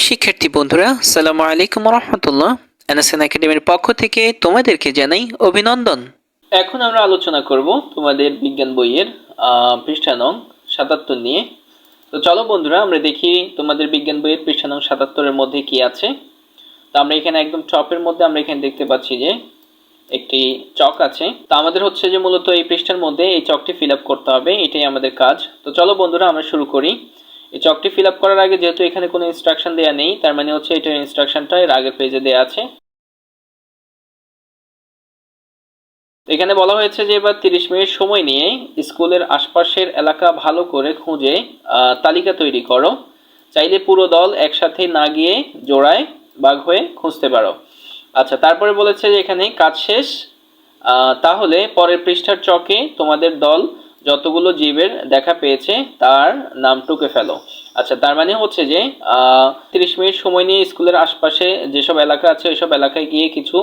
প্রিয় শিক্ষার্থী বন্ধুরা সালামু আলাইকুম রহমতুল্লাহ এনএসএন একাডেমির পক্ষ থেকে তোমাদেরকে জানাই অভিনন্দন। এখন আমরা আলোচনা করব তোমাদের বিজ্ঞান বইয়ের পৃষ্ঠা নং সাতাত্তর নিয়ে। তো চলো বন্ধুরা, আমরা দেখি তোমাদের বিজ্ঞান বইয়ের পৃষ্ঠা নং সাতাত্তরের মধ্যে কি আছে। তো আমরা এখানে একদম টপের মধ্যে আমরা এখানে দেখতে পাচ্ছি যে একটি চক আছে। তো আমাদের হচ্ছে যে মূলত এই পৃষ্ঠার মধ্যে এই চকটি ফিল করতে হবে, এটাই আমাদের কাজ। তো চলো বন্ধুরা, আমরা শুরু করি। এই চকটি ফিল আপ করার আগে যেহেতু এখানে কোনো ইনস্ট্রাকশন দেওয়া নেই, তার মানে হচ্ছে এটার ইনস্ট্রাকশনটা এর আগের পেজে দেওয়া আছে। এখানে বলা হয়েছে যে এবার তিরিশ মিনিট সময় নিয়ে স্কুলের আশপাশের এলাকা ভালো করে খুঁজে তালিকা তৈরি করো। চাইলে পুরো দল একসাথে না গিয়ে জোড়ায় বাঘ হয়ে খুঁজতে পারো। আচ্ছা তারপরে বলেছে যে এখানে কাজ শেষ। তাহলে পরের পৃষ্ঠার চকে তোমাদের দল যতগুলো জীবের দেখা পেয়েছে, তার নাম টুকে ফেলো। আচ্ছা তার মানে হচ্ছে যে তিরিশ মিনিট সময় নিয়ে স্কুলের আশপাশে যেসব এলাকা আছে, ওইসব এলাকায় গিয়ে কিছু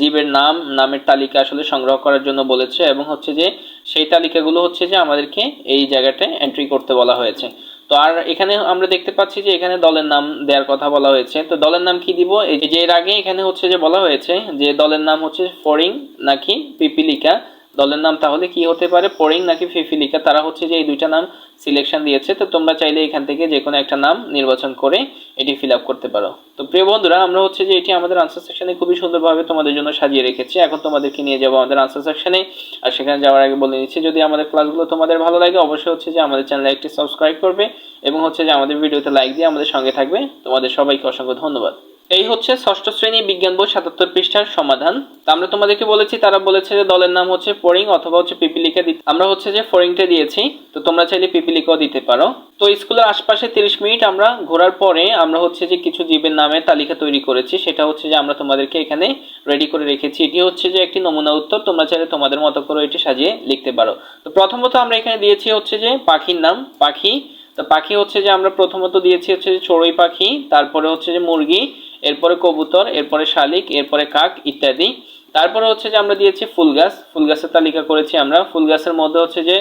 জীবের নাম, নামের তালিকা আসলে সংগ্রহ করার জন্য বলেছে এবং হচ্ছে যে, সেই তালিকাগুলো হচ্ছে যে, আমাদেরকে এই জায়গাটায় এন্ট্রি করতে বলা হয়েছে। তো আর এখানে আমরা দেখতে পাচ্ছি যে, এখানে দলের নাম দেওয়ার কথা বলা হয়েছে। তো দলের নাম কি দিব? এই যে, এর আগে এখানে হচ্ছে যে বলা হয়েছে যে, দলের নাম হচ্ছে ফরিং নাকি পিপিলিকা। দলের নাম তাহলে কি হতে পারে? ফরিং নাকি পিপিলিকা তারা হচ্ছে যে এই দুইটা নাম সিলেকশন দিয়েছে। তো তোমরা চাইলে এখান থেকে যে কোনো একটা নাম নির্বাচন করে এটি ফিল আপ করতে পারো। তো প্রিয় বন্ধুরা, আমরা হচ্ছে যে এটি আমাদের আনসার সেকশনে খুবই সুন্দরভাবে তোমাদের জন্য সাজিয়ে রেখেছি। এখন তোমাদেরকে নিয়ে যাব আমাদের আনসার সেকশনে আর সেখানে যাওয়ার আগে বলে নিচ্ছি, যদি আমাদের ক্লাসগুলো তোমাদের ভালো লাগে, অবশ্যই হচ্ছে যে আমাদের চ্যানেলে একটি সাবস্ক্রাইব করবে এবং হচ্ছে যে আমাদের ভিডিওতে লাইক দিয়ে আমাদের সঙ্গে থাকবে। তোমাদের সবাইকে অসংখ্য ধন্যবাদ। এই হচ্ছে ষষ্ঠ শ্রেণি বিজ্ঞান বই সাতাত্তর পৃষ্ঠার সমাধান। আমরা তোমাদেরকে বলেছি, তারা বলেছে যে দলের নাম হচ্ছে ফরিং অথবা হচ্ছে পিপিলিকা দিতে। আমরা হচ্ছে যে ফরিংটা দিয়েছি, তো তোমরা চাইলে পিপিলিকাও দিতে পারো। তো স্কুলের আশপাশে তিরিশ মিনিট আমরা ঘোরার পরে আমরা হচ্ছে যে কিছু জীবের নামের তালিকা তৈরি করেছি, সেটা হচ্ছে যে আমরা তোমাদেরকে এখানে রেডি করে রেখেছি। এটি হচ্ছে যে একটি নমুনা উত্তর, তোমরা চাইলে তোমাদের মতো করে এটি সাজিয়ে লিখতে পারো। তো প্রথমত আমরা এখানে দিয়েছি হচ্ছে যে পাখির নাম। পাখি তো পাখি হচ্ছে যে আমরা প্রথমত দিয়েছি হচ্ছে যে চড়ুই পাখি, তারপরে হচ্ছে যে মুরগি, এরপরে কবুতর, এরপরে শালিক, এরপরে কাক ইত্যাদি। তারপরে হচ্ছে যে আমরা দিয়েছি ফুল গাছ, ফুল গাছের তালিকা করেছি আমরা। ফুল গাছের মধ্যে হচ্ছে যে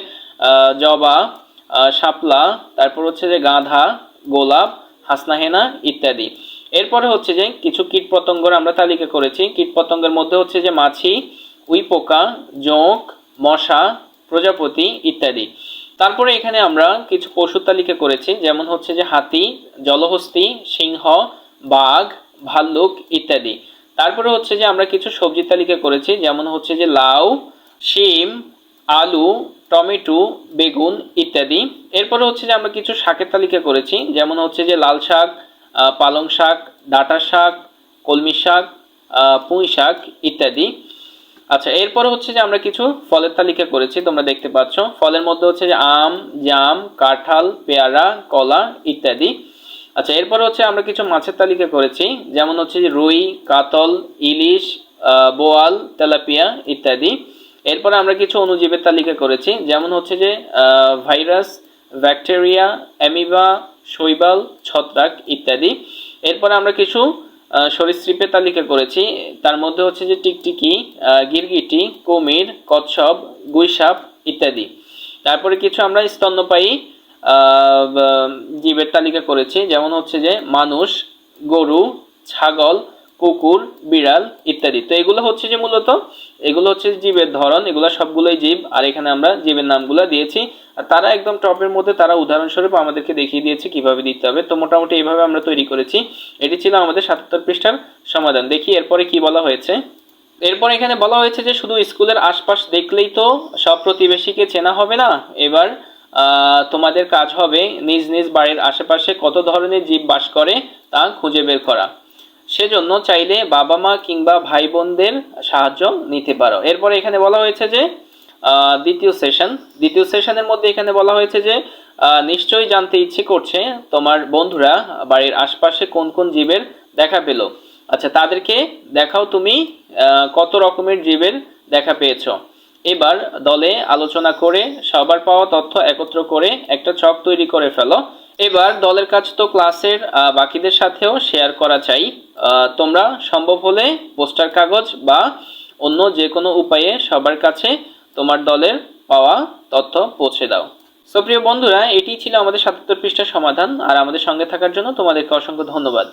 জবা শাপলা, তারপর হচ্ছে যে গাঁধা, গোলাপ, হাসনাহেনা ইত্যাদি। এরপরে হচ্ছে যে কিছু কীট পতঙ্গর আমরা তালিকা করেছি। কীট পতঙ্গের মধ্যে হচ্ছে যে মাছি, উইপোকা, জোঁক, মশা, প্রজাপতি ইত্যাদি। তারপরে এখানে আমরা কিছু পশুর তালিকা করেছি, যেমন হচ্ছে যে হাতি, জলহস্তি, সিংহ, বাঘ, ভাল্লুক ইত্যাদি। তারপরে হচ্ছে যে আমরা কিছু সবজি তালিকা করেছি, যেমন হচ্ছে যে লাউ, শিম, আলু, টমেটো, বেগুন ইত্যাদি। এরপরে হচ্ছে যে আমরা কিছু শাকের তালিকা করেছি, যেমন হচ্ছে যে লাল শাক পালং শাক ডাঁটা শাক, কলমি শাক পুঁই শাক ইত্যাদি। আচ্ছা এরপরে হচ্ছে যে আমরা কিছু ফলের তালিকা করেছি, তোমরা দেখতে পাচ্ছ। ফলের মধ্যে হচ্ছে যে আম, জাম, কাঁঠাল, পেয়ারা, কলা ইত্যাদি। আচ্ছা এরপরে হচ্ছে আমরা কিছু মাছের তালিকা করেছি, যেমন হচ্ছে যে রুই, কাতল, ইলিশ বোয়াল, তেলাপিয়া ইত্যাদি। এরপরে আমরা কিছু অণুজীবের তালিকা করেছি, যেমন হচ্ছে যে ভাইরাস, ব্যাকটেরিয়া, অ্যামিবা, শৈবাল, ছত্রাক ইত্যাদি। এরপরে আমরা কিছু সরীসৃপের তালিকা করেছি। তার মধ্যে হচ্ছে যে টিকটিকি গিরগিটি, কুমির, কচ্ছপ, গুইসাপ ইত্যাদি। তারপরে কিছু আমরা স্তন্যপায়ী জীবের তালিকা করেছি। যেমন হচ্ছে যে মানুষ, গরু, ছাগল কুকুর, বিড়াল ইত্যাদি। তো এগুলো হচ্ছে যে মূলত, এগুলো হচ্ছে জীবের ধরন, এগুলো সবগুলোই জীব। আর এখানে আমরা জীবের নামগুলো দিয়েছি। আর তারা একদম টপের মধ্যে, তারা উদাহরণস্বরূপ আমাদেরকে দেখিয়ে দিয়েছে কীভাবে দিতে হবে। তো মোটামুটি এইভাবে আমরা তৈরি করেছি। এটি ছিল আমাদের সাতাত্তর পৃষ্ঠার সমাধান। দেখি এরপরে কি বলা হয়েছে। এরপর এখানে বলা হয়েছে যে শুধু স্কুলের আশপাশ দেখলেই তো সব প্রতিবেশীকে চেনা হবে না। এবার তোমাদের কাজ হবে নিজ নিজ বাড়ির আশেপাশে কত ধরনের জীব বাস করে তা খুঁজে বের করা। সেজন্য চাইলে বাবা মা কিংবা ভাই বোনদের সাহায্য নিতে পারো। এরপরে এখানে বলা হয়েছে যে দ্বিতীয় সেশন। দ্বিতীয় সেশনের মধ্যে এখানে বলা হয়েছে যে নিশ্চয়ই জানতে ইচ্ছে করছে তোমার বন্ধুরা বাড়ির আশপাশে কোন কোন জীবের দেখা পেল। আচ্ছা তাদেরকে দেখাও তুমি কত রকমের জীবের দেখা পেয়েছ। এবার দলে আলোচনা করে, সবার পাওয়া তথ্য একত্র করে একটা ছক তৈরি করে ফেলো। এবার দলের কাজ তো ক্লাসের বাকিদের সাথেও শেয়ার করা চাই। তোমরা সম্ভব হলে পোস্টার কাগজ বা অন্য যে কোনো উপায়ে সবার কাছে তোমার দলের পাওয়া তথ্য পৌঁছে দাও। সো প্রিয় বন্ধুরা, এটি ছিল আমাদের সাতাত্তর পৃষ্ঠার সমাধান। আর আমাদের সঙ্গে থাকার জন্য তোমাদেরকে অসংখ্য ধন্যবাদ।